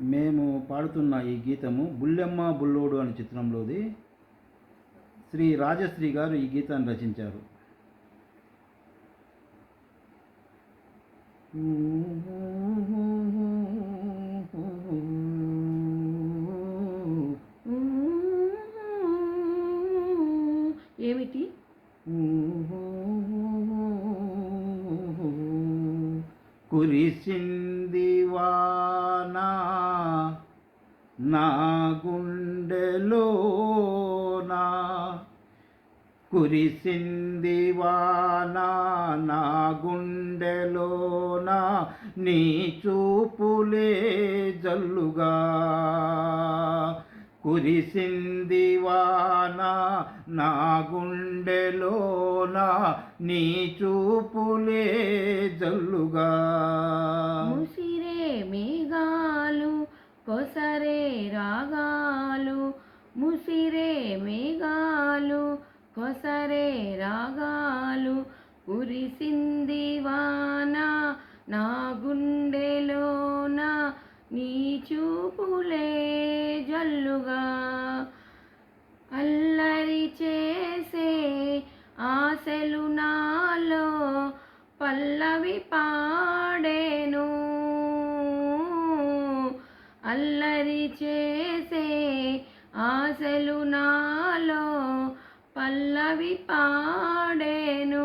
మేము పాడుతున్న ఈ గీతము బుల్లెమ్మ బుల్లోడు అనే చిత్రంలోది. శ్రీ రాజశ్రీ గారు ఈ గీతాన్ని రచించారు. ఏమిటి? కురిసింది నా గుండెలోనా కురిసింది వానా నా గుండెలోనా నీ చూపులే జల్లుగా. కురిసింది వానా నా గుండెలోనా నీ చూపులే జల్లుగా. ముసిరే మేఘా కొసరే రాగాలు ముసిరే మేఘాలు కొసరే రాగాలు కురిసింది వాన నా గుండెలోన నీ చూపులే జల్లుగా. అల్లరి చేసే ఆశలు నాలో పల్లవి పాడేను. అల్లరి చేసే ఆశలు నాలో పల్లవి పాడేను.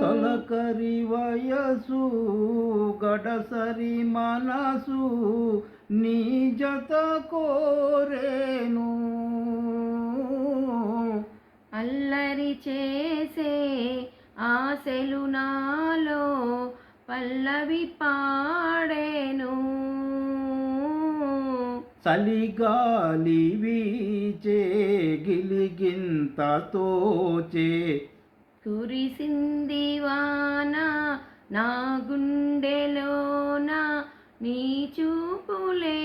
తొలకరి వయసు గడసరి మనసు నీ జత కోరేను. అల్లరి చేసే ఆశలు నాలో పల్లవి పాడేను. చలిగాలి వీచే గిలిగింత తోచే. కురిసింది వాన నా గుండెలోన నీ చూపులే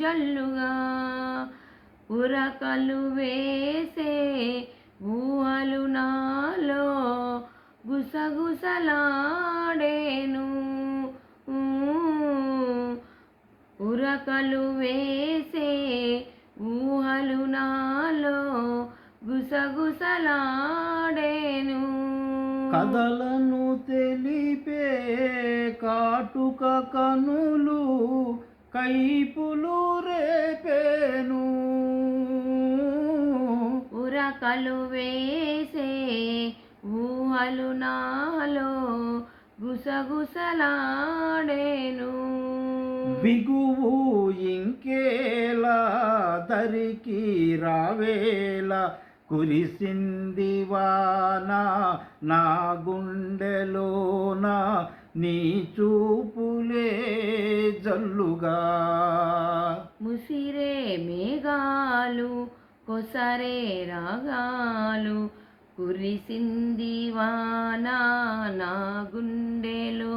జల్లుగా. ఉరకలు వేసే ఊహలు నాలో గుసగుసలాడేను. ఉరకలు వేసే ఊహలు నాలో గుసగుసలాడేను. కథలను తెలిపే కాటుక కనులు కైపులు రేపేను. ఉరకలు వేసే ఊహలు నాలో గుసగుసలాడేను. బిగువు ఇంకేలా దరికి రావేలా కురిసింది వానా నా గుండెలోన నీ చూపులే జల్లుగా. ముసిరే మేఘాలు కొసరే రాగాలు కురిసింది వాన నా గుండెలో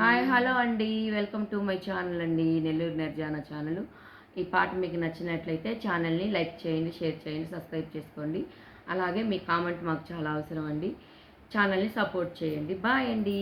హాయ్ హలో అండి. వెల్కమ్ టు మై ఛానల్ అండి నెల్లూరు నిర్జాన ఛానల్. ఈ పాట మీకు నచ్చినట్లయితే ఛానల్ని లైక్ చేయండి షేర్ చేయండి సబ్స్క్రైబ్ చేసుకోండి. అలాగే మీ కామెంట్ మాకు చాలా అవసరం అండి. ఛానల్ని సపోర్ట్ చేయండి. బాయ్ అండి.